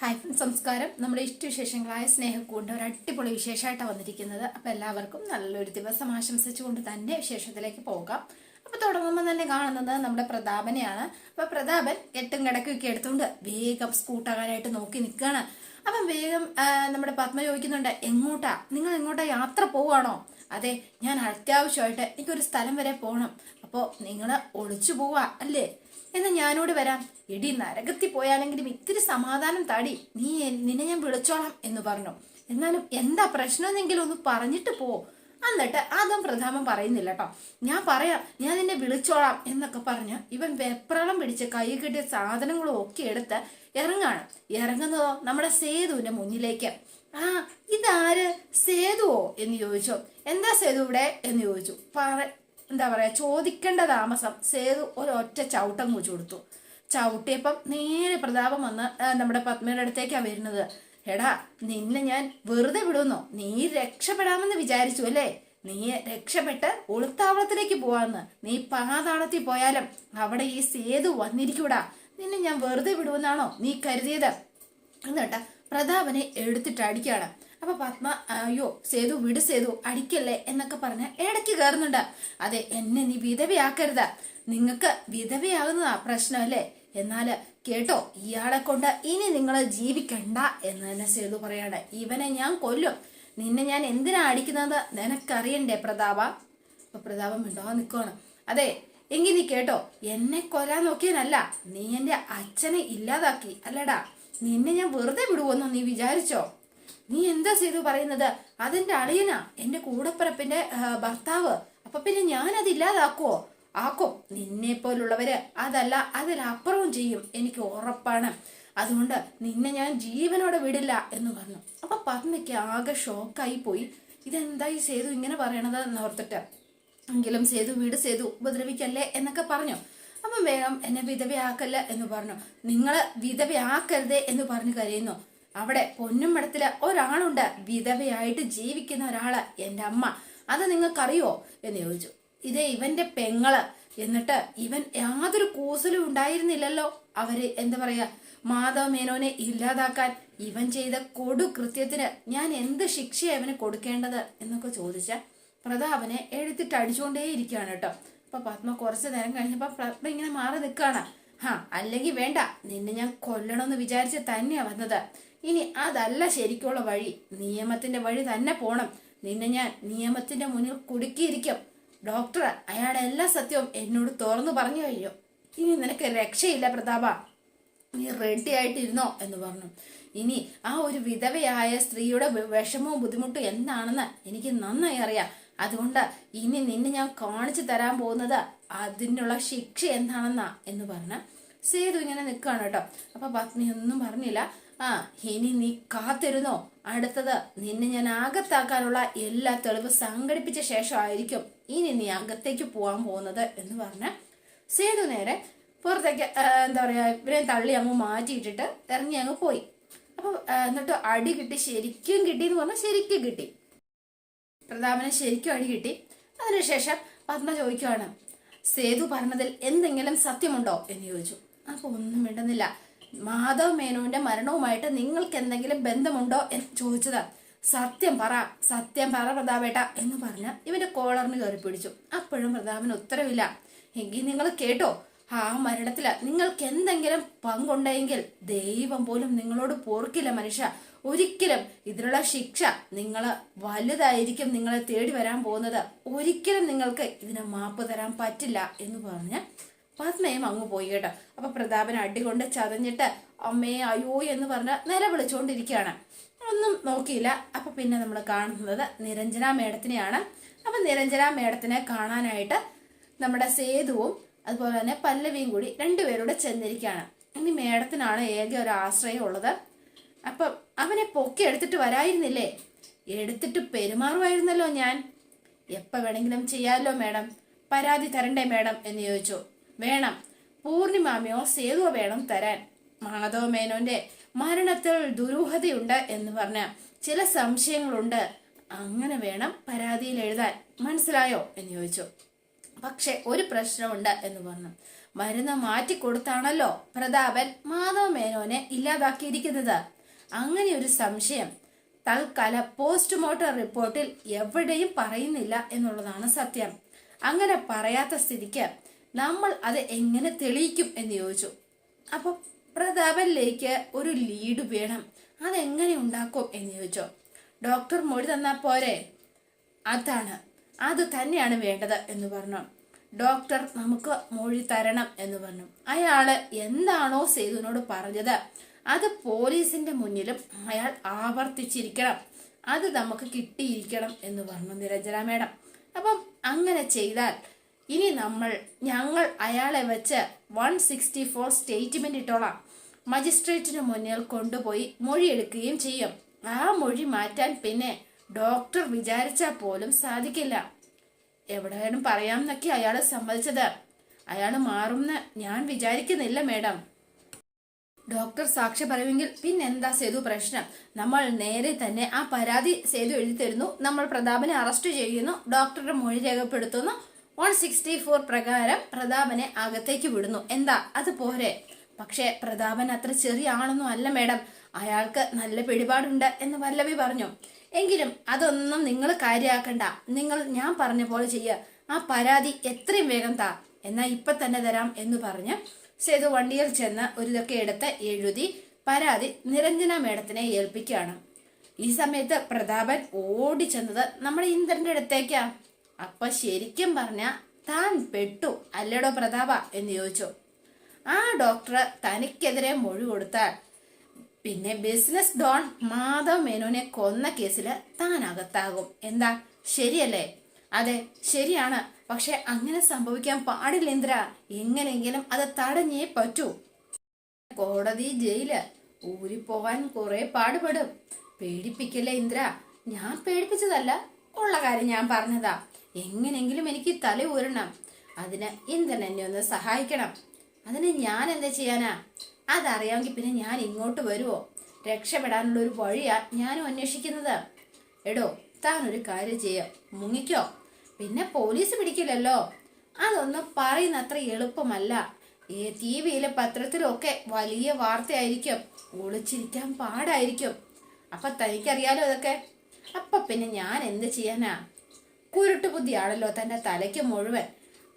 Hi friends സംസ്കാരം നമ്മുടെ ഇഷ്ടവിശേഷങ്ങളായ സ്നേഹക്കൂണ്ട് ഒരു അടിപൊളി വിശേഷമായിട്ടാണ് വന്നിരിക്കുന്നത്. അപ്പോൾ എല്ലാവർക്കും നല്ലൊരു ദിവസം ആശംസിച്ചുകൊണ്ട് തന്നെ വിശേഷത്തിലേക്ക് പോകാം. അപ്പോൾ തുടങ്ങുമ്പോൾ തന്നെ കാണുന്നത് നമ്മുടെ പ്രതാപനെയാണ്. അപ്പോൾ പ്രതാപൻ എട്ടും കിടക്കൊക്കെ എടുത്തുകൊണ്ട് വേഗം സ്കൂട്ടാകാനായിട്ട് നോക്കി നിൽക്കുകയാണ്. അപ്പം വേഗം നമ്മുടെ പത്മ ചോദിക്കുന്നുണ്ട് എങ്ങോട്ടാ? നിങ്ങൾ എങ്ങോട്ടാ യാത്ര പോവാണോ അതെ ഞാൻ അത്യാവശ്യമായിട്ട് എനിക്കൊരു സ്ഥലം വരെ പോകണം. അപ്പോൾ നിങ്ങൾ ഒളിച്ചു പോവാ അല്ലേ? എന്നാ ഞാനോട് വരാം. എടി നരകത്തിൽ പോയാലെങ്കിലും ഇത്തിരി സമാധാനം താടി. നീ നിന്നെ ഞാൻ വിളിച്ചോളാം എന്ന് പറഞ്ഞു. എന്നാലും എന്താ പ്രശ്നമെന്നെങ്കിലും ഒന്ന് പറഞ്ഞിട്ട് പോ. എന്നിട്ട് അതും പ്രധാനം പറയുന്നില്ല കേട്ടോ ഞാൻ പറയാം ഞാൻ നിന്നെ വിളിച്ചോളാം എന്നൊക്കെ പറഞ്ഞ് ഇവൻ വെപ്രളം പിടിച്ച് കൈ കിട്ടിയ സാധനങ്ങളും ഒക്കെ എടുത്ത് ഇറങ്ങാണ്. ഇറങ്ങുന്നതോ നമ്മുടെ സേതുവിന്റെ മുന്നിലേക്ക്. ആ ഇതാര്? സേതുവോ? എന്ന് ചോദിച്ചു. എന്താ സേതു ഇവിടെ? എന്ന് ചോദിച്ചു. പറ എന്താ പറയാ ചോദിക്കേണ്ട താമസം. സേതു ഒരൊറ്റ ചവിട്ടം കുച്ചു കൊടുത്തു. ചവിട്ടിയപ്പം നേരെ പ്രതാപം വന്ന് നമ്മുടെ പത്മയുടെ അടുത്തേക്കാണ് വരുന്നത്. എടാ നിന്നെ ഞാൻ വെറുതെ വിടുന്നോ? നീ രക്ഷപ്പെടാമെന്ന് വിചാരിച്ചു അല്ലേ? നീ രക്ഷപ്പെട്ട് ഒളുത്താവളത്തിലേക്ക് പോവാന്ന്. നീ പാതാളത്തിൽ പോയാലും അവിടെ ഈ സേതു വന്നിരിക്കൂടാ. നിന്നെ ഞാൻ വെറുതെ വിടുമെന്നാണോ നീ കരുതിയത്? എന്നിട്ട് പ്രതാപനെ എടുത്തിട്ട് അടിക്കുകയാണ് അപ്പൊ പത്മ അയ്യോ സേതു വിട് സേതു അടിക്കല്ലേ എന്നൊക്കെ പറഞ്ഞ് ഇടയ്ക്ക് കയറുന്നുണ്ട്. അതെ എന്നെ നീ വിധവയാക്കരുത്. നിങ്ങൾക്ക് വിധവയാകുന്നതാ പ്രശ്നമല്ലേ എന്നാൽ കേട്ടോ ഇയാളെ കൊണ്ട് ഇനി നിങ്ങൾ ജീവിക്കണ്ട എന്ന് തന്നെ സേതു പറയാണ്. ഇവനെ ഞാൻ കൊല്ലും. നിന്നെ ഞാൻ എന്തിനാ അടിക്കുന്നത്? നിനക്കറിയണ്ടേ പ്രതാപ? അപ്പൊ പ്രതാപം മിണ്ടാ നിൽക്കുവാണ് അതെ എങ്കിൽ നീ കേട്ടോ എന്നെ കൊല്ലാൻ നോക്കിയനല്ല നീ എന്റെ അച്ഛനെ ഇല്ലാതാക്കി അല്ലടാ. നിന്നെ ഞാൻ വെറുതെ വിടുവോന്നോ നീ വിചാരിച്ചോ? നീ എന്താ ചെയ്തു പറയുന്നത്? അതെന്റെ അളിയനാ എന്റെ കൂടപ്പിറപ്പിന്റെ ഭർത്താവ്. അപ്പൊ പിന്നെ ഞാൻ അത് ഇല്ലാതാക്കുവോ? ആക്കും. നിന്നെ പോലുള്ളവര് അതല്ല അതിലപ്പുറവും ചെയ്യും എനിക്ക് ഉറപ്പാണ്. അതുകൊണ്ട് നിന്നെ ഞാൻ ജീവനോടെ വിടില്ല എന്ന് പറഞ്ഞു. അപ്പൊ പത്മയ്ക്ക് ആകെ ഷോക്കായി പോയി. ഇതെന്തായി സേതു ഇങ്ങനെ പറയണത് എന്നോർത്തിട്ട് എങ്കിലും സേതു വീട് സേതു ഉപദ്രവിക്കല്ലേ എന്നൊക്കെ പറഞ്ഞു. അപ്പം വേഗം എന്നെ വിധവയാക്കല്ല എന്ന് പറഞ്ഞു. നിങ്ങൾ വിധവയാക്കരുതേ എന്ന് പറഞ്ഞു കരയുന്നു. അവിടെ പൊന്നും മടത്തിൽ ഒരാളുണ്ട്. വിധവയായിട്ട് ജീവിക്കുന്ന ഒരാൾ എന്റെ അമ്മ. അത് നിങ്ങൾക്കറിയോ? എന്ന് ചോദിച്ചു. ഇത് ഇവന്റെ പെങ്ങൾ. എന്നിട്ട് ഇവൻ യാതൊരു കൂസലും ഉണ്ടായിരുന്നില്ലല്ലോ. അവർ എന്താ പറയാ? മാധവ മേനോനെ ഇല്ലാതാക്കാൻ ഇവൻ ചെയ്ത കൊടു കൃത്യത്തിന് ഞാൻ എന്ത് ശിക്ഷയാണ് ഇവന് കൊടുക്കേണ്ടത്? എന്നൊക്കെ ചോദിച്ച പ്രതാപനെ അടിച്ചുകൊണ്ടേ ഇരിക്കുകയാണ് കേട്ടോ. അപ്പൊ പത്മ കുറച്ചു നേരം കഴിഞ്ഞപ്പോ പത്മ ഇങ്ങനെ മാറി നിൽക്കുകയാണ് ഹാ അല്ലെങ്കിൽ വേണ്ട. നിന്നെ ഞാൻ കൊല്ലണമെന്ന് വിചാരിച്ച് തന്നെയാ വന്നത്. ഇനി അതല്ല ശരിക്കുള്ള വഴി. നിയമത്തിന്റെ വഴി തന്നെ പോണം. നിന്നെ ഞാൻ നിയമത്തിന്റെ മുന്നിൽ കുടുക്കിയിരിക്കും. ഡോക്ടർ അയാളുടെ എല്ലാ സത്യവും എന്നോട് തുറന്നു പറഞ്ഞു കഴിഞ്ഞു. ഇനി നിനക്ക് രക്ഷയില്ല പ്രതാപ. നീ റെഡി ആയിട്ടിരുന്നോ എന്ന് പറഞ്ഞു. ഇനി ആ ഒരു വിധവയായ സ്ത്രീയുടെ വിഷമവും ബുദ്ധിമുട്ടും എന്താണെന്ന് എനിക്ക് നന്നായി അറിയാം. അതുകൊണ്ട് ഇനി നിന്നെ ഞാൻ കാണിച്ചു തരാൻ പോകുന്നത് അതിനുള്ള ശിക്ഷ എന്താണെന്നാ എന്ന് പറഞ്ഞ സേതു ഇങ്ങനെ നിൽക്കുകയാണ് കേട്ടോ. അപ്പൊ പത്നി ഒന്നും പറഞ്ഞില്ല. ആ ഇനി നീ കാത്തിരുന്നോ? അടുത്തത് നിന്നെ ഞാൻ അകത്താക്കാനുള്ള എല്ലാ തെളിവ് സംഘടിപ്പിച്ച ശേഷമായിരിക്കും ഇനി നീ അകത്തേക്ക് പോകാൻ പോകുന്നത് എന്ന് പറഞ്ഞ സേതു നേരെ പുറത്തേക്ക് എന്താ പറയാ ഇവരെ തള്ളി അങ്ങ് മാറ്റിയിട്ടിട്ട് ഇറങ്ങി അങ്ങ് പോയി. അപ്പൊ എന്നിട്ട് അടി കിട്ടി ശരിക്കും കിട്ടി എന്ന് പറഞ്ഞാൽ ശരിക്കും കിട്ടി. പ്രതാപന് ശരിക്കും അടി കിട്ടി. അതിനുശേഷം പത്മ ചോദിക്കുകയാണ് സേതു പറഞ്ഞതിൽ എന്തെങ്കിലും സത്യമുണ്ടോ? എന്ന് ചോദിച്ചു. അപ്പൊ ഒന്നും വേണ്ടുന്നില്ല മാധവ് മേനോന്റെ മരണവുമായിട്ട് നിങ്ങൾക്ക് എന്തെങ്കിലും ബന്ധമുണ്ടോ? എന്ന് ചോദിച്ചത് സത്യം പറ സത്യം പറ പ്രതാപേട്ട എന്ന് പറഞ്ഞ് ഇവന്റെ കോളറിന് കയറി പിടിച്ചു. അപ്പോഴും പ്രതാപന് ഉത്തരവില്ല. എങ്കിൽ നിങ്ങൾ കേട്ടോ ആ മരണത്തിൽ നിങ്ങൾക്ക് എന്തെങ്കിലും പങ്കുണ്ടെങ്കിൽ ദൈവം പോലും നിങ്ങളോട് പോർക്കില്ല മനുഷ്യ. ഒരിക്കലും ഇതിനുള്ള ശിക്ഷ നിങ്ങൾ വലുതായിരിക്കും നിങ്ങളെ തേടി വരാൻ പോകുന്നത്. ഒരിക്കലും നിങ്ങൾക്ക് ഇതിനെ മാപ്പ് തരാൻ പറ്റില്ല എന്ന് പറഞ്ഞ് പത്മയും അങ്ങ് പോയി കേട്ടോ. അപ്പൊ പ്രതാപൻ അടികൊണ്ട് ചതഞ്ഞിട്ട് അമ്മയെ അയ്യോ എന്ന് പറഞ്ഞ് നിലവിളിച്ചുകൊണ്ടിരിക്കുകയാണ് ഒന്നും നോക്കിയില്ല. അപ്പൊ പിന്നെ നമ്മൾ കാണുന്നത് നിരഞ്ജന മേഡത്തിനെയാണ്. അപ്പൊ നിരഞ്ജന മേഡത്തിനെ കാണാനായിട്ട് നമ്മുടെ സേതുവും അതുപോലെ തന്നെ പല്ലവിയും കൂടി രണ്ടുപേരൂടെ ചെന്നിരിക്കുകയാണ്. ഇനി മേഡത്തിനാണ് ഏക ഒരു ആശ്രയം ഉള്ളത് അപ്പം അവനെ പൊക്കി എടുത്തിട്ട് വരായിരുന്നില്ലേ? എടുത്തിട്ട് പെരുമാറുമായിരുന്നല്ലോ ഞാൻ. എപ്പ വേണമെങ്കിലും ചെയ്യാമല്ലോ മേഡം. പരാതി തരണ്ടേ മേഡം എന്ന് ചോദിച്ചു. വേണം. പൂർണിമാമയോ സേതുവോ വേണം തരാൻ. മാധവ മേനോന്റെ മരണത്തിൽ ദുരൂഹതയുണ്ട് എന്ന് പറഞ്ഞ ചില സംശയങ്ങളുണ്ട്. അങ്ങനെ വേണം പരാതിയിൽ എഴുതാൻ. മനസ്സിലായോ? എന്ന് ചോദിച്ചു. പക്ഷെ ഒരു പ്രശ്നമുണ്ട് എന്ന് പറഞ്ഞു. മരുന്ന് മാറ്റിക്കൊടുത്താണല്ലോ പ്രതാപൻ മാധവ മേനോനെ ഇല്ലാതാക്കിയിരിക്കുന്നത്. അങ്ങനെ ഒരു സംശയം. തൽക്കാല പോസ്റ്റ്മോർട്ടം റിപ്പോർട്ടിൽ എവിടെയും പറയുന്നില്ല എന്നുള്ളതാണ് സത്യം. അങ്ങനെ പറയാത്ത സ്ഥിതിക്ക് നമ്മൾ അത് എങ്ങനെ തെളിയിക്കും എന്ന് ചോദിച്ചു. അപ്പൊ പ്രതാപനിലേക്ക് ഒരു ലീഡ് വേണം. അതെങ്ങനെ ഉണ്ടാക്കും എന്ന് ചോദിച്ചോ. ഡോക്ടർ മൊഴി തന്നാ പോരെ? അതാണ്. അത് തന്നെയാണ് വേണ്ടത് എന്ന് പറഞ്ഞു. ഡോക്ടർ നമുക്ക് മൊഴി തരണം എന്ന് പറഞ്ഞു. അയാൾ എന്താണോ സേതുവിനോട് പറഞ്ഞത് അത് പോലീസിന്റെ മുന്നിലും അയാൾ ആവർത്തിച്ചിരിക്കണം. അത് നമുക്ക് കിട്ടിയിരിക്കണം എന്ന് പറഞ്ഞു നിരഞ്ജന മേഡം. അപ്പം അങ്ങനെ ചെയ്താൽ ഇനി നമ്മൾ ഞങ്ങൾ അയാളെ വെച്ച് വൺ സിക്സ്റ്റി ഫോർ സ്റ്റേറ്റ്മെന്റ് ഇട്ടോളാം. മജിസ്ട്രേറ്റിന് മുന്നിൽ കൊണ്ടുപോയി മൊഴിയെടുക്കുകയും ചെയ്യും. ആ മൊഴി മാറ്റാൻ പിന്നെ ഡോക്ടർ വിചാരിച്ചാൽ പോലും സാധിക്കില്ല. എവിടെയാലും പറയാമെന്നൊക്കെ അയാൾ സമ്മതിച്ചത്. അയാൾ മാറുമെന്ന് ഞാൻ വിചാരിക്കുന്നില്ല മേഡം. ഡോക്ടർ സാക്ഷി പറയുമെങ്കിൽ പിന്നെന്താ സേതു പ്രശ്നം? നമ്മൾ നേരെ തന്നെ ആ പരാതി സേതു എഴുതി തരുന്നു. നമ്മൾ പ്രതാപനെ അറസ്റ്റ് ചെയ്യുന്നു. ഡോക്ടറുടെ മൊഴി രേഖപ്പെടുത്തുന്നു. വൺ സിക്സ്റ്റി ഫോർ പ്രകാരം പ്രതാപനെ അകത്തേക്ക് വിടുന്നു. എന്താ? അത് പോരെ. പക്ഷേ പ്രതാപൻ അത്ര ചെറിയ ആളൊന്നും അല്ല മേഡം. അയാൾക്ക് നല്ല പിടിപാടുണ്ട് എന്ന് വല്ലവി പറഞ്ഞു. എങ്കിലും അതൊന്നും നിങ്ങൾ കാര്യമാക്കണ്ട നിങ്ങൾ ഞാൻ പറഞ്ഞ പോലെ ചെയ്യുക ആ പരാതി എത്രയും വേഗം താ. എന്നാ ഇപ്പൊ തന്നെ തരാം എന്ന് പറഞ്ഞ് സേതു വണ്ടിയിൽ ചെന്ന് ഒരു ഇതൊക്കെ എടുത്ത് എഴുതി പരാതി നിരഞ്ജന മേഡത്തിനെ ഏൽപ്പിക്കുകയാണ്. ഈ സമയത്ത് പ്രതാപൻ ഓടി ചെന്നത് നമ്മുടെ ഇന്ദ്രന്റെ അടുത്തേക്കാ. അപ്പൊ ശരിക്കും പറഞ്ഞ താൻ പെട്ടു അല്ലടോ പ്രതാപ എന്ന് ചോദിച്ചു. ആ ഡോക്ടർ തനിക്കെതിരെ മൊഴി കൊടുത്താൽ പിന്നെ ബിസിനസ് ഡോൺ മാധവ് മേനോനെ കൊന്ന കേസിൽ താൻ അകത്താകും. എന്താ? ശരിയല്ലേ? അതെ ശരിയാണ്. പക്ഷെ അങ്ങനെ സംഭവിക്കാൻ പാടില്ല ഇന്ദ്ര. എങ്ങനെയെങ്കിലും അത് തടഞ്ഞേ പറ്റൂ. കോടതി ജയിൽ. ഊരി പോകാൻ കുറെ പാടുപെടും. പേടിപ്പിക്കല്ലേ ഇന്ദ്ര? ഞാൻ പേടിപ്പിച്ചതല്ല. ഉള്ള കാര്യം ഞാൻ പറഞ്ഞതാ. എങ്ങനെങ്കിലും എനിക്ക് തല ഊരണം. അതിന് ഇന്ദ്രൻ എന്നെ ഒന്ന് സഹായിക്കണം. അതിന് ഞാൻ എന്താ ചെയ്യാനാ? അതറിയാമെങ്കിൽ പിന്നെ ഞാൻ ഇങ്ങോട്ട് വരുമോ രക്ഷപ്പെടാനുള്ള ഒരു വഴിയാ ഞാനും അന്വേഷിക്കുന്നത്. എടോ താൻ ഒരു കാര്യം ചെയ്യാം. മുങ്ങിക്കോ? പിന്നെ പോലീസ് പിടിക്കില്ലല്ലോ. അതൊന്നും പറയുന്ന അത്ര എളുപ്പമല്ല. ഈ ടി വിയിലും പത്രത്തിലും ഒക്കെ വലിയ വാർത്തയായിരിക്കും. ഒളിച്ചിരിക്കാൻ പാടായിരിക്കും. അപ്പൊ തനിക്കറിയാലോ ഇതൊക്കെ? അപ്പൊ പിന്നെ ഞാൻ എന്ത് ചെയ്യാനാ? കുരുട്ട് ബുദ്ധിയാണല്ലോ തന്റെ തലയ്ക്ക് മുഴുവൻ.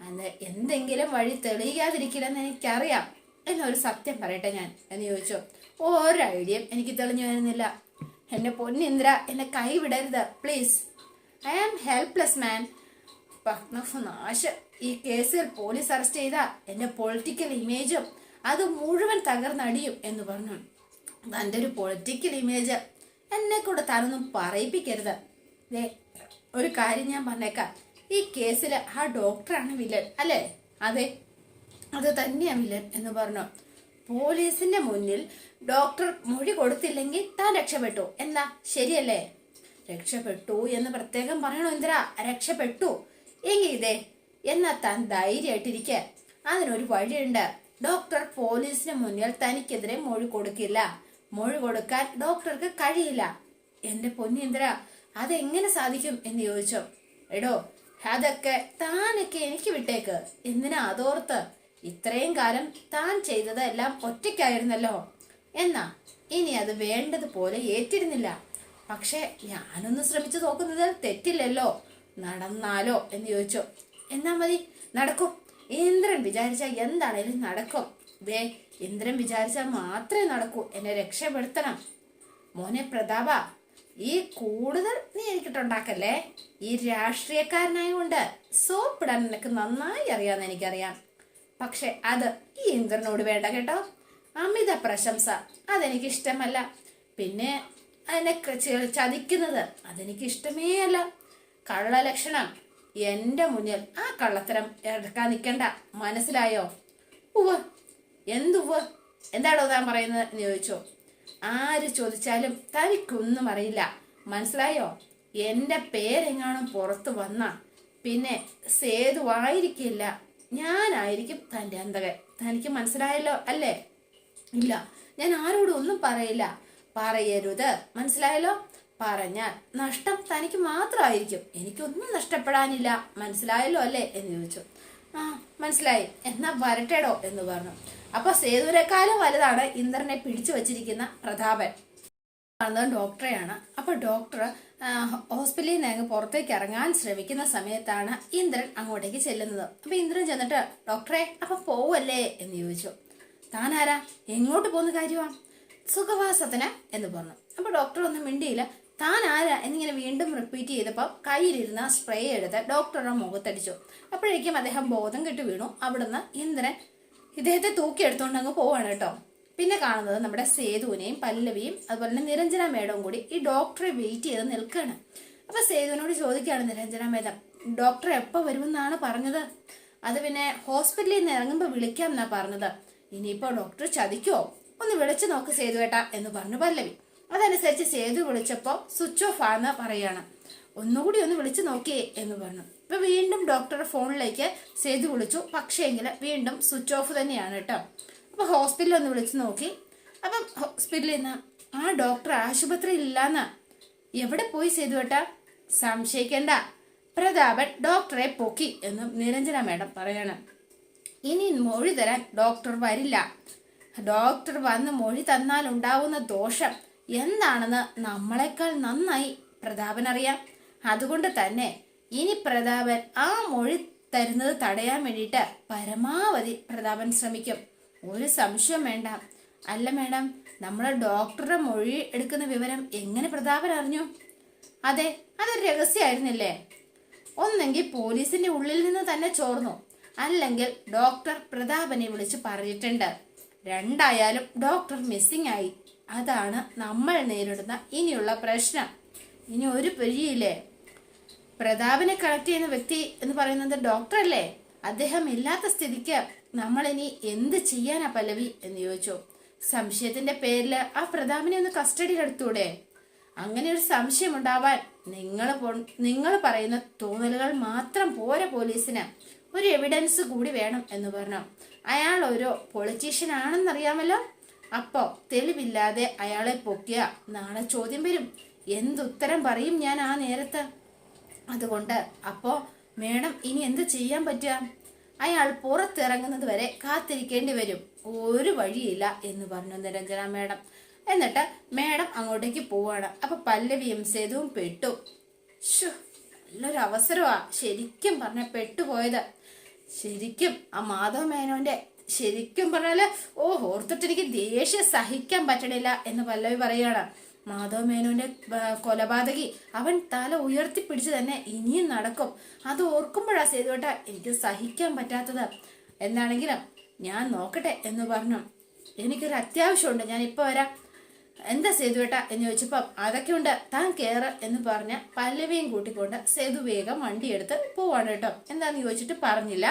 അന്ന് എന്തെങ്കിലും വഴി തെളിയാതിരിക്കില്ലെന്ന് എനിക്കറിയാം. എന്നൊരു സത്യം പറയട്ടെ ഞാൻ എന്ന് ചോദിച്ചു. ഒരു ഐഡിയയും എനിക്ക് തെളിഞ്ഞു വരുന്നില്ല. എന്നെ പൊന്നിന്ദ്ര എന്നെ കൈവിടരുത് please. I am helpless man. നാശ ഈ കേസിൽ പോലീസ് അറസ്റ്റ് ചെയ്ത എന്റെ പൊളിറ്റിക്കൽ ഇമേജും അത് മുഴുവൻ തകർന്നടിയും എന്ന് പറഞ്ഞു. തന്റെ ഒരു പൊളിറ്റിക്കൽ ഇമേജ് എന്നെ കൂടെ താനൊന്നും പറയിപ്പിക്കരുത്. ഒരു കാര്യം ഞാൻ പറഞ്ഞേക്കാം. ഈ കേസിൽ ആ ഡോക്ടറാണ് വില്ലൻ അല്ലേ? അതെ അത് തന്നെയാണ് വില്ലൻ എന്ന് പറഞ്ഞു. പോലീസിന്റെ മുന്നിൽ ഡോക്ടർ മൊഴി കൊടുത്തില്ലെങ്കിൽ താൻ രക്ഷപ്പെട്ടു. എന്താ? ശരിയല്ലേ? രക്ഷപ്പെട്ടു എന്ന് പ്രത്യേകം പറയണോ എന്തിനാ രക്ഷപ്പെട്ടു. എങ്കിൽ ഇതേ? എന്നാ താൻ ധൈര്യമായിട്ടിരിക്കെ. അതിനൊരു വഴിയുണ്ട്. ഡോക്ടർ പോലീസിന് മുന്നിൽ തനിക്കെതിരെ മൊഴി കൊടുക്കില്ല. മൊഴി കൊടുക്കാൻ ഡോക്ടർക്ക് കഴിയില്ല. എന്റെ പൊന്നിന്ദ്ര അതെങ്ങനെ സാധിക്കും എന്ന് ചോദിച്ചു. എടോ അതൊക്കെ താനൊക്കെ എനിക്ക് വിട്ടേക്ക്. എന്തിനാ അതോർത്ത്? ഇത്രയും കാലം താൻ ചെയ്തതെല്ലാം ഒറ്റയ്ക്കായിരുന്നല്ലോ. എന്നാ ഇനി അത് വേണ്ടതുപോലെ ഏറ്റിരുന്നില്ല. പക്ഷെ ഞാനൊന്ന് ശ്രമിച്ചു നോക്കുന്നത് തെറ്റില്ലല്ലോ. നടന്നാലോ എന്ന് ചോദിച്ചു. എന്നാ മതി നടക്കും. ഇന്ദ്രൻ വിചാരിച്ച എന്താണേലും നടക്കും. ദേ ഇന്ദ്രൻ വിചാരിച്ചാൽ മാത്രമേ നടക്കൂ എന്നെ രക്ഷപ്പെടുത്തണം. മോനെ പ്രതാപ ഈ കൂടുതൽ നീ എനിക്കിട്ടുണ്ടാക്കല്ലേ? ഈ രാഷ്ട്രീയക്കാരനായതുകൊണ്ട് സോപ്പിടാൻ നിനക്ക് നന്നായി അറിയാമെന്ന് എനിക്കറിയാം. പക്ഷെ അത് ഈ ഇന്ദ്രനോട് വേണ്ട കേട്ടോ. അമിത പ്രശംസ അതെനിക്ക് ഇഷ്ടമല്ല പിന്നെ അതിനെ ചതിക്കുന്നത് അതെനിക്ക് ഇഷ്ടമേ അല്ല കള്ളലക്ഷണം. എന്റെ മുന്നിൽ ആ കള്ളത്തരം എടുക്കാൻ നിൽക്കണ്ട മനസ്സിലായോ? ഉവ്വ്. എന്തുവ്വ്? എന്താണോ താൻ പറയുന്നത് എന്ന് ചോദിച്ചു? ആര് ചോദിച്ചാലും തനിക്കൊന്നും അറിയില്ല. മനസ്സിലായോ? എന്റെ പേരെങ്ങാനും പുറത്തു വന്ന പിന്നെ സേതുവായിരിക്കില്ല. ഞാനായിരിക്കും തന്റെ അന്തകൻ തനിക്ക് മനസ്സിലായല്ലോ അല്ലേ? ഇല്ല. ഞാൻ ആരോടും ഒന്നും പറയില്ല. പറയരുത്. മനസ്സിലായല്ലോ? പറഞ്ഞാൽ നഷ്ടം തനിക്ക് മാത്രമായിരിക്കും. എനിക്കൊന്നും നഷ്ടപ്പെടാനില്ല. മനസ്സിലായല്ലോ അല്ലേ? എന്ന് ചോദിച്ചു. ആ മനസ്സിലായി. എന്നാ വരട്ടേടോ എന്ന് പറഞ്ഞു. അപ്പൊ സേതുവിനേക്കാളും വലുതാണ്. ഇന്ദ്രനെ പിടിച്ചു വച്ചിരിക്കുന്ന പ്രതാപൻ. കാണുന്നത് ഡോക്ടറെയാണ്. അപ്പൊ ഡോക്ടർ ഹോസ്പിറ്റലിൽ നിന്ന് അങ്ങ് പുറത്തേക്ക് ഇറങ്ങാൻ ശ്രമിക്കുന്ന സമയത്താണ് ഇന്ദ്രൻ അങ്ങോട്ടേക്ക് ചെല്ലുന്നത്. അപ്പൊ ഇന്ദ്രൻ ചെന്നിട്ട് ഡോക്ടറെ അപ്പൊ പോവല്ലേ? എന്ന് ചോദിച്ചു. താനാരാ എങ്ങോട്ട് പോകുന്ന കാര്യമാ സുഖവാസത്തിന് എന്ന് പറഞ്ഞു. അപ്പൊ ഡോക്ടർ ഒന്നും മിണ്ടിയില്ല. താൻ ആരാ എന്നിങ്ങനെ വീണ്ടും റിപ്പീറ്റ് ചെയ്തപ്പോൾ കയ്യിലിരുന്ന സ്പ്രേ എടുത്ത് ഡോക്ടറുടെ മുഖത്തടിച്ചു. അപ്പോഴേക്കും അദ്ദേഹം ബോധം കെട്ട് വീണു. അവിടുന്ന് ഇന്ദ്രൻ ഇദ്ദേഹത്തെ തൂക്കിയെടുത്തുകൊണ്ട് അങ്ങ് പോവാണ് കേട്ടോ. പിന്നെ കാണുന്നത് നമ്മുടെ സേതുവിനെയും പല്ലവിയും അതുപോലെ തന്നെ നിരഞ്ജന മേഡവും കൂടി ഈ ഡോക്ടറെ വെയിറ്റ് ചെയ്ത് നിൽക്കുകയാണ്. അപ്പൊ സേതുവിനോട് ചോദിക്കുകയാണ് നിരഞ്ജന മേഡം ഡോക്ടർ എപ്പോൾ വരുമെന്നാണ് പറഞ്ഞത്? അത് പിന്നെ ഹോസ്പിറ്റലിൽ നിന്ന് ഇറങ്ങുമ്പോൾ വിളിക്കാം എന്നാ പറഞ്ഞത്. ഇനിയിപ്പോൾ ഡോക്ടർ ചതിക്കുമോ ഒന്ന് വിളിച്ചു നോക്ക് സേതുവേട്ട എന്ന് പറഞ്ഞു പല്ലവി. അതനുസരിച്ച് സേതു വിളിച്ചപ്പോ സ്വിച്ച് ഓഫ് ആണെന്ന് പറയാണ്. ഒന്നുകൂടി ഒന്ന് വിളിച്ചു നോക്കിയേ എന്ന് പറഞ്ഞു. ഇപ്പൊ വീണ്ടും ഡോക്ടറുടെ ഫോണിലേക്ക് സേതു വിളിച്ചു. പക്ഷേങ്കിൽ വീണ്ടും സ്വിച്ച് ഓഫ് തന്നെയാണ് കേട്ടോ. അപ്പൊ ഹോസ്പിറ്റലിൽ ഒന്ന് വിളിച്ചു നോക്കി. അപ്പം ഹോസ്പിറ്റലിൽ നിന്ന് ആ ഡോക്ടർ ആശുപത്രി ഇല്ലാന്ന്. എവിടെ പോയി സേതു കേട്ടാ സംശയിക്കണ്ട. പ്രതാപൻ ഡോക്ടറെ പൊക്കി എന്നും നിരഞ്ജന മേഡം പറയണം. ഇനി മൊഴി തരാൻ ഡോക്ടർ വരില്ല. ഡോക്ടർ വന്ന് മൊഴി തന്നാൽ ഉണ്ടാവുന്ന ദോഷം എന്താണെന്ന് നമ്മളെക്കാൾ നന്നായി പ്രതാപൻ അറിയാം. അതുകൊണ്ട് തന്നെ ഇനി പ്രതാപൻ ആ മൊഴി തരുന്നത് തടയാൻ വേണ്ടിയിട്ട് പരമാവധി പ്രതാപൻ ശ്രമിക്കും. ഒരു സംശയം വേണ്ട. അല്ല മേഡം നമ്മളെ ഡോക്ടറുടെ മൊഴി എടുക്കുന്ന വിവരം എങ്ങനെ പ്രതാപൻ അറിഞ്ഞു? അതെ അതൊരു രഹസ്യമായിരുന്നില്ലേ ഒന്നെങ്കിൽ പോലീസിന്റെ ഉള്ളിൽ നിന്ന് തന്നെ ചോർന്നു. അല്ലെങ്കിൽ ഡോക്ടർ പ്രതാപനെ വിളിച്ച് പറഞ്ഞിട്ടുണ്ട്. രണ്ടായാലും ഡോക്ടർ മിസ്സിംഗ് ആയി. അതാണ് നമ്മൾ നേരിടുന്ന ഇനിയുള്ള പ്രശ്നം. ഇനി ഒരു പിഴിയില്ലേ? പ്രതാപിനെ കളക്ട് ചെയ്യുന്ന വ്യക്തി എന്ന് പറയുന്നത് ഡോക്ടർ അല്ലേ? അദ്ദേഹം ഇല്ലാത്ത സ്ഥിതിക്ക് നമ്മൾ ഇനി എന്ത് ചെയ്യാനാ പല്ലവി എന്ന് ചോദിച്ചു. സംശയത്തിന്റെ പേരിൽ ആ പ്രതാപിനെ ഒന്ന് കസ്റ്റഡിയിൽ എടുത്തൂടെ? അങ്ങനെ ഒരു സംശയം ഉണ്ടാവാൻ നിങ്ങൾ നിങ്ങൾ പറയുന്ന തോന്നലുകൾ മാത്രം പോരെ പോലീസിന്. ഒരു എവിഡൻസ് കൂടി വേണം എന്ന് പറഞ്ഞു. അയാൾ ഒരു പൊളിറ്റീഷ്യൻ ആണെന്നറിയാമല്ലോ. അപ്പോ തെളിവില്ലാതെ അയാളെ പൊക്കിയ നാളെ ചോദ്യം വരും. എന്തുത്തരം പറയും ഞാൻ ആ നേരത്ത്? അതുകൊണ്ട് അപ്പോ മേഡം ഇനി എന്ത് ചെയ്യാൻ പറ്റുക? അയാൾ പുറത്തിറങ്ങുന്നത് വരെ കാത്തിരിക്കേണ്ടി വരും. ഒരു വഴിയില്ല എന്ന് പറഞ്ഞു നിരഞ്ജന മേഡം. എന്നിട്ട് മേഡം അങ്ങോട്ടേക്ക് പോവാണ്. അപ്പൊ പല്ലവിയും സേതുവും പെട്ടു. നല്ലൊരു അവസരമാ ശരിക്കും പറഞ്ഞ പെട്ടുപോയത്. ശരിക്കും ആ മാധവ മേനോന്റെ ശരിക്കും പറഞ്ഞാൽ ഓ ഓർത്തിട്ട് എനിക്ക് ദേഷ്യം സഹിക്കാൻ പറ്റണില്ല എന്ന് പല്ലവി പറയാണ് മാധവ മേനോന്റെ കൊലപാതകി അവൻ തല ഉയർത്തിപ്പിടിച്ച് തന്നെ ഇനിയും നടക്കും. അത് ഓർക്കുമ്പോഴാ സേതുവേട്ട എനിക്ക് സഹിക്കാൻ പറ്റാത്തത്. എന്താണെങ്കിലും ഞാൻ നോക്കട്ടെ എന്ന് പറഞ്ഞു. എനിക്കൊരു അത്യാവശ്യമുണ്ട് ഞാൻ ഇപ്പൊ വരാം. എന്താ സേതുവേട്ട എന്ന് ചോദിച്ചപ്പം അതൊക്കെ ഉണ്ട് താൻ കേറ എന്ന് പറഞ്ഞ പല്ലവിയും കൂട്ടിക്കൊണ്ട് സേതു വേഗം വണ്ടിയെടുത്ത് പോവാണ് കേട്ടോ. എന്താന്ന് ചോദിച്ചിട്ട് പറഞ്ഞില്ല.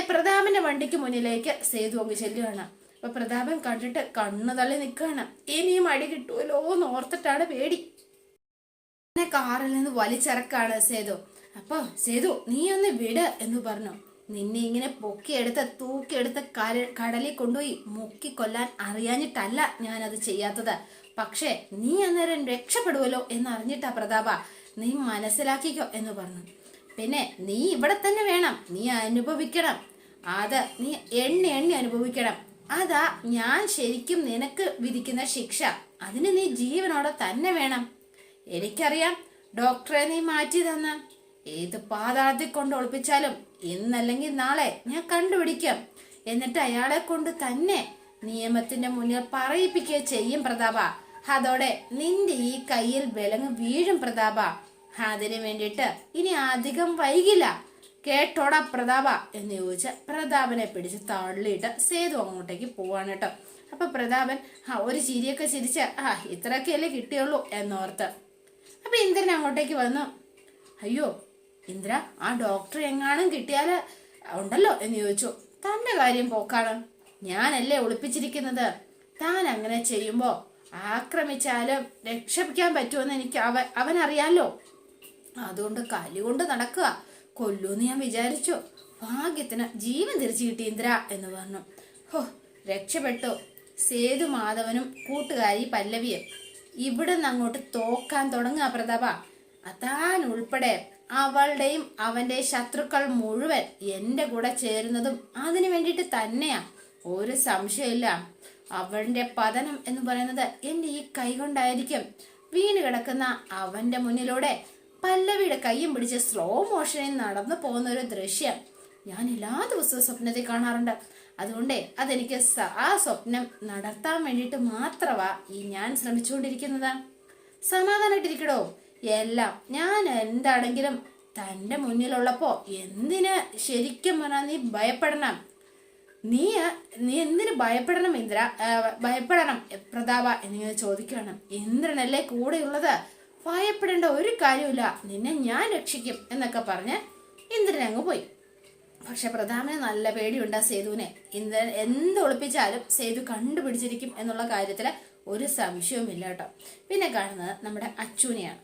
പ്രതാപന്റെ വണ്ടിക്ക് മുന്നിലേക്ക് സേതു അങ്ങ് ചെല്ലുകയാണ്. അപ്പൊ പ്രതാപൻ കണ്ടിട്ട് കണ്ണു തള്ളി നിൽക്കുകയാണ്. ഇനിയും അടി കിട്ടുമല്ലോ എന്ന് ഓർത്തിട്ടാണ് പേടി. എന്നെ കാറിൽ നിന്ന് വലിച്ചിറക്കാണ് സേതു. അപ്പൊ സേതു നീ ഒന്ന് വിട് എന്ന് പറഞ്ഞു. നിന്നെ ഇങ്ങനെ പൊക്കിയെടുത്ത് തൂക്കിയെടുത്ത് കര കടലിൽ കൊണ്ടുപോയി മുക്കി കൊല്ലാൻ അറിയാഞ്ഞിട്ടല്ല ഞാനത് ചെയ്യാത്തത്. പക്ഷേ നീ അന്നേരം എന്ന് അറിഞ്ഞിട്ടാ പ്രതാപ. നീ മനസ്സിലാക്കിക്കോ എന്ന് പറഞ്ഞു. പിന്നെ നീ ഇവിടെ തന്നെ വേണം. നീ അനുഭവിക്കണം. അത് നീ എണ്ണി എണ്ണി അനുഭവിക്കണം. അതാ ഞാൻ ശരിക്കും നിനക്ക് വിധിക്കുന്ന ശിക്ഷ. അതിന് നീ ജീവനോടെ തന്നെ വേണം. എനിക്കറിയാം ഡോക്ടറെ നീ മാറ്റി തന്ന ഏത് പാതാളത്തിൽ കൊണ്ട് ഒളിപ്പിച്ചാലും ഇന്നല്ലെങ്കിൽ നാളെ ഞാൻ കണ്ടുപിടിക്കാം. എന്നിട്ട് അയാളെ കൊണ്ട് തന്നെ നിയമത്തിന്റെ മുന്നിൽ പറയിപ്പിക്കുക ചെയ്യും പ്രതാപ. അതോടെ നിന്റെ ഈ കയ്യിൽ വിലങ്ങ് വീഴും പ്രതാപ. അതിനു വേണ്ടിയിട്ട് ഇനി അധികം വൈകില്ല. കേട്ടോടാ പ്രതാപ എന്ന് ചോദിച്ച് പ്രതാപനെ പിടിച്ച് തള്ളിയിട്ട് സേതു അങ്ങോട്ടേക്ക് പോവാണ് കേട്ടോ. അപ്പൊ പ്രതാപൻ ആ ഒരു ചിരിയൊക്കെ ചിരിച്ച് ആ ഇത്രയൊക്കെയല്ലേ കിട്ടിയുള്ളൂ എന്നോർത്ത്. അപ്പൊ ഇന്ദ്രൻ അങ്ങോട്ടേക്ക് വന്നു അയ്യോ ഇന്ദ്ര ആ ഡോക്ടർ എങ്ങാനും കിട്ടിയാൽ ഉണ്ടല്ലോ? എന്ന് ചോദിച്ചു. തന്റെ കാര്യം പോക്കാണ്. ഞാനല്ലേ ഒളിപ്പിച്ചിരിക്കുന്നത്? താൻ അങ്ങനെ ചെയ്യുമ്പോ ആക്രമിച്ചാലും രക്ഷപ്പിക്കാൻ പറ്റുമെന്ന് എനിക്ക് അവൻ അവനറിയാലോ? അതുകൊണ്ട് കലി കൊണ്ട് നടക്കുക. കൊല്ലൂന്ന് ഞാൻ വിചാരിച്ചു. ഭാഗ്യത്തിന് ജീവൻ തിരിച്ചു കിട്ടി ഇന്ദ്ര എന്ന് പറഞ്ഞു. ഹോ രക്ഷപ്പെട്ടു. സേതു മാധവനും കൂട്ടുകാരി പല്ലവിയും. ഇവിടെ നിന്ന് അങ്ങോട്ട് തോക്കാൻ തുടങ്ങുക പ്രതാപ. അതാൻ ഉൾപ്പെടെ അവളുടെയും അവന്റെ ശത്രുക്കൾ മുഴുവൻ എന്റെ കൂടെ ചേരുന്നതും അതിനു വേണ്ടിയിട്ട് തന്നെയാ. ഒരു സംശയമില്ല അവളുടെ പതനം എന്ന് പറയുന്നത് എന്റെ ഈ കൈ കൊണ്ടായിരിക്കും വീണ് കിടക്കുന്ന അവന്റെ മുന്നിലൂടെ പല്ലവിയുടെ കൈയും പിടിച്ച് സ്ലോ മോഷനിൽ നടന്നു പോകുന്ന ഒരു ദൃശ്യം ഞാൻ എല്ലാ ദിവസവും സ്വപ്നത്തിൽ കാണാറുണ്ട്. അതുകൊണ്ട് അതെനിക്ക് ആ സ്വപ്നം നടത്താൻ വേണ്ടിയിട്ട് മാത്രമാ ഈ ഞാൻ ശ്രമിച്ചുകൊണ്ടിരിക്കുന്നത്. സമാധാനമായിട്ടിരിക്കടോ? എല്ലാം. ഞാൻ എന്താണെങ്കിലും തന്റെ മുന്നിലുള്ളപ്പോ എന്തിന് ശരിക്കും പറഞ്ഞാൽ നീ ഭയപ്പെടണം? നീ നീ എന്തിന് ഭയപ്പെടണം ഇന്ദ്ര? ഭയപ്പെടണം പ്രതാപ എന്നിങ്ങനെ ചോദിക്കണം ഇന്ദ്രനല്ലേ കൂടെയുള്ളത്? ഭയപ്പെടേണ്ട ഒരു കാര്യമില്ല നിന്നെ ഞാൻ രക്ഷിക്കും എന്നൊക്കെ പറഞ്ഞ് ഇന്ദ്രൻ അങ്ങ് പോയി. പക്ഷെ പ്രധാനമേ നല്ല പേടിയുണ്ട് ആ സേതുവിനെ. ഇന്ദ്രൻ എന്ത് ഒളിപ്പിച്ചാലും സേതു കണ്ടുപിടിച്ചിരിക്കും എന്നുള്ള കാര്യത്തിൽ ഒരു സംശയവുമില്ല കേട്ടോ. പിന്നെ കാണുന്നത് നമ്മുടെ അച്ചുവിനെയാണ്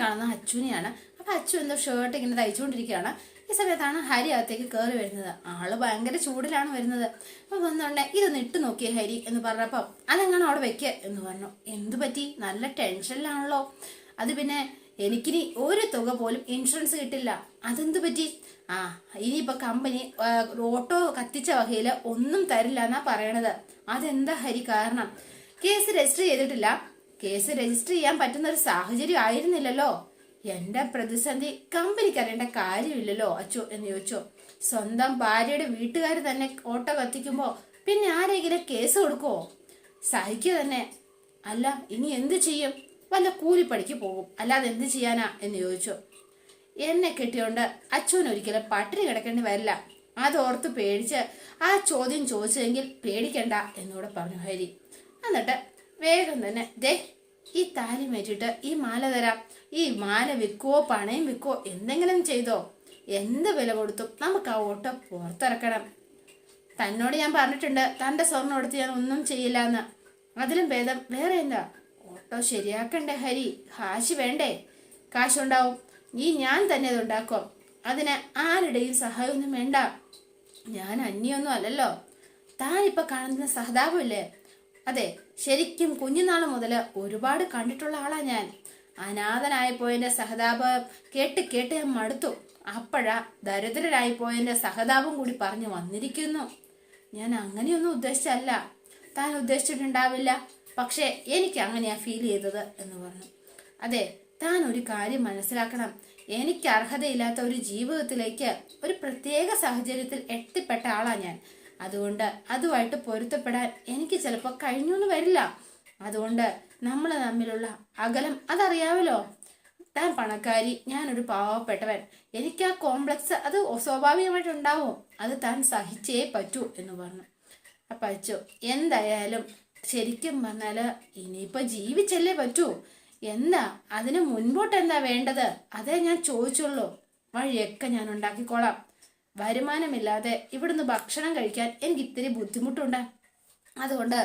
കാണുന്ന അച്ഛനെയാണ്. അപ്പൊ അച്ചു എന്തോ ഷർട്ട് ഇങ്ങനെ തയ്ച്ചുകൊണ്ടിരിക്കുകയാണ്. ഈ സമയത്താണ് ഹരി അകത്തേക്ക് കയറി വരുന്നത്. ആൾ ഭയങ്കര ചൂടിലാണ് വരുന്നത്. അപ്പൊ വന്നോണ്ടേ ഇതൊന്ന് ഇട്ട് നോക്കിയേ ഹരി എന്ന് പറഞ്ഞപ്പോ അതെങ്ങനെ അവിടെ വെക്ക എന്ന് പറഞ്ഞു. എന്തു പറ്റി? നല്ല ടെൻഷനിലാണല്ലോ അത് പിന്നെ എനിക്കിനി ഒരു തുക പോലും ഇൻഷുറൻസ് കിട്ടില്ല. അതെന്ത് പറ്റി? ആ ഇനിയിപ്പൊ കമ്പനി ഓട്ടോ കത്തിച്ച വകയിൽ ഒന്നും തരില്ല എന്നാ പറയണത്. അതെന്താ ഹരി കാരണം? കേസ് രജിസ്റ്റർ ചെയ്തിട്ടില്ല. കേസ് രജിസ്റ്റർ ചെയ്യാൻ പറ്റുന്ന ഒരു സാഹചര്യം ആയിരുന്നില്ലല്ലോ. എന്റെ പ്രതിസന്ധി കമ്പനിക്ക് അറിയേണ്ട കാര്യമില്ലല്ലോ അച്ചു എന്ന് ചോദിച്ചോ. സ്വന്തം ഭാര്യയുടെ വീട്ടുകാർ തന്നെ ഓട്ടോ കത്തിക്കുമ്പോ പിന്നെ ആരെങ്കിലും കേസ് കൊടുക്കുവോ? സഹിക്കുക തന്നെ. അല്ല ഇനി എന്ത് ചെയ്യും? വല്ല കൂലിപ്പണിക്ക് പോകും. അല്ലാതെ എന്ത് ചെയ്യാനാ എന്ന് ചോദിച്ചു. എന്നെ കെട്ടിയോണ്ട് അച്ഛൻ ഒരിക്കലും പട്ടിണി കിടക്കേണ്ടി വരില്ല. അതോർത്ത് പേടിച്ച് ആ ചോദ്യം ചോദിച്ചെങ്കിൽ പേടിക്കണ്ട എന്നോട് പറഞ്ഞു ഹരി. എന്നിട്ട് വേഗം തന്നെ. ദേ ഈ താലി മേറ്റിട്ട് ഈ മാല തരാം. ഈ മാല വിൽക്കുവോ പണയം വിൽക്കുവോ എന്തെങ്കിലും ചെയ്തോ എന്ത് വില കൊടുത്തും നമുക്ക് ആ ഓട്ടം പുറത്തിറക്കണം. തന്നോട് ഞാൻ പറഞ്ഞിട്ടുണ്ട് തന്റെ സ്വർണം എടുത്ത് ഞാൻ ഒന്നും ചെയ്യില്ല എന്ന് അതിലും ഭേദം വേറെ എന്താ? ഓട്ടോ ശരിയാക്കണ്ടേ ഹരി? കാശ് വേണ്ടേ? കാശുണ്ടാവും. ഈ ഞാൻ തന്നെ അത് ഉണ്ടാക്കും അതിന് ആരുടെയും സഹായമൊന്നും വേണ്ട. ഞാൻ അന്യൊന്നും അല്ലല്ലോ. ഇപ്പൊ കാണുന്ന സഹതാപമില്ലേ? അതെ ശരിക്കും കുഞ്ഞുനാൾ മുതൽ ഒരുപാട് കണ്ടിട്ടുള്ള ആളാ ഞാൻ. അനാഥനായി പോയതിന്റെ സഹതാപം കേട്ട് കേട്ട് ഞാൻ മടുത്തു. അപ്പോഴാ ദരിദ്രരായി പോയതിന്റെ സഹതാപം കൂടി പറഞ്ഞു വന്നിരിക്കുന്നു. ഞാൻ അങ്ങനെയൊന്നും ഉദ്ദേശിച്ചല്ല താൻ ഉദ്ദേശിച്ചിട്ടുണ്ടാവില്ല. പക്ഷേ എനിക്ക് അങ്ങനെയാ ഫീൽ ചെയ്തത് എന്ന് പറഞ്ഞു. അതെ താൻ ഒരു കാര്യം മനസ്സിലാക്കണം. എനിക്ക് അർഹതയില്ലാത്ത ഒരു ജീവിതത്തിലേക്ക് ഒരു പ്രത്യേക സാഹചര്യത്തിൽ എത്തിപ്പെട്ട ആളാ ഞാൻ. അതുകൊണ്ട് അതുമായിട്ട് പൊരുത്തപ്പെടാൻ എനിക്ക് ചിലപ്പോൾ കഴിഞ്ഞു എന്ന് വരില്ല. അതുകൊണ്ട് നമ്മൾ തമ്മിലുള്ള അകലം അതറിയാമല്ലോ താൻ പണക്കാരി ഞാനൊരു പാവപ്പെട്ടവൻ. എനിക്ക് ആ കോംപ്ലക്സ് അത് സ്വാഭാവികമായിട്ടുണ്ടാവും. അത് താൻ സഹിച്ചേ പറ്റൂ എന്ന് പറഞ്ഞു. അപ്പൊ അച്ചു എന്തായാലും ശരിക്കും പറഞ്ഞാൽ ഇനിയിപ്പൊ ജീവിച്ചല്ലേ പറ്റൂ. എന്താ? അതിന് മുൻപോട്ട് എന്താ വേണ്ടത്? അതേ ഞാൻ ചോദിച്ചുള്ളൂ. വഴിയൊക്കെ ഞാൻ ഉണ്ടാക്കിക്കോളാം. വരുമാനമില്ലാതെ ഇവിടുന്ന് ഭക്ഷണം കഴിക്കാൻ എനിക്ക് ഇത്തിരി ബുദ്ധിമുട്ടുണ്ട്. അതുകൊണ്ട്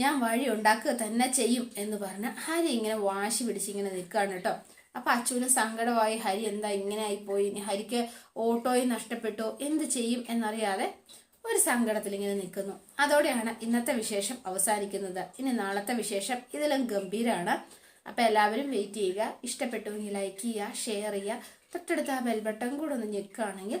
ഞാൻ വഴി ഉണ്ടാക്കുക തന്നെ ചെയ്യും എന്ന് പറഞ്ഞ് ഹരി ഇങ്ങനെ വാശി പിടിച്ചിങ്ങനെ നിൽക്കുകയാണ് കേട്ടോ. അപ്പൊ അച്ചുവിന് സങ്കടമായി ഹരി എന്താ ഇങ്ങനെ ആയിപ്പോയി? ഇനി ഹരിക്ക് ഓട്ടോയും നഷ്ടപ്പെട്ടു? എന്ത് ചെയ്യും എന്നറിയാതെ ഒരു സങ്കടത്തിൽ ഇങ്ങനെ നിൽക്കുന്നു. അതോടെയാണ് ഇന്നത്തെ വിശേഷം അവസാനിക്കുന്നത്. ഇനി നാളത്തെ വിശേഷം ഇതിലും ഗംഭീരമാണ് അപ്പൊ എല്ലാവരും വെയിറ്റ് ചെയ്യുക. ഇഷ്ടപ്പെട്ടുവെങ്കിൽ ലൈക്ക് ചെയ്യുക ഷെയർ ചെയ്യുക. തൊട്ടടുത്ത ആ ബെൽ ബട്ടൺ കൂടെ ഒന്ന് ഞെക്കുകയാണെങ്കിൽ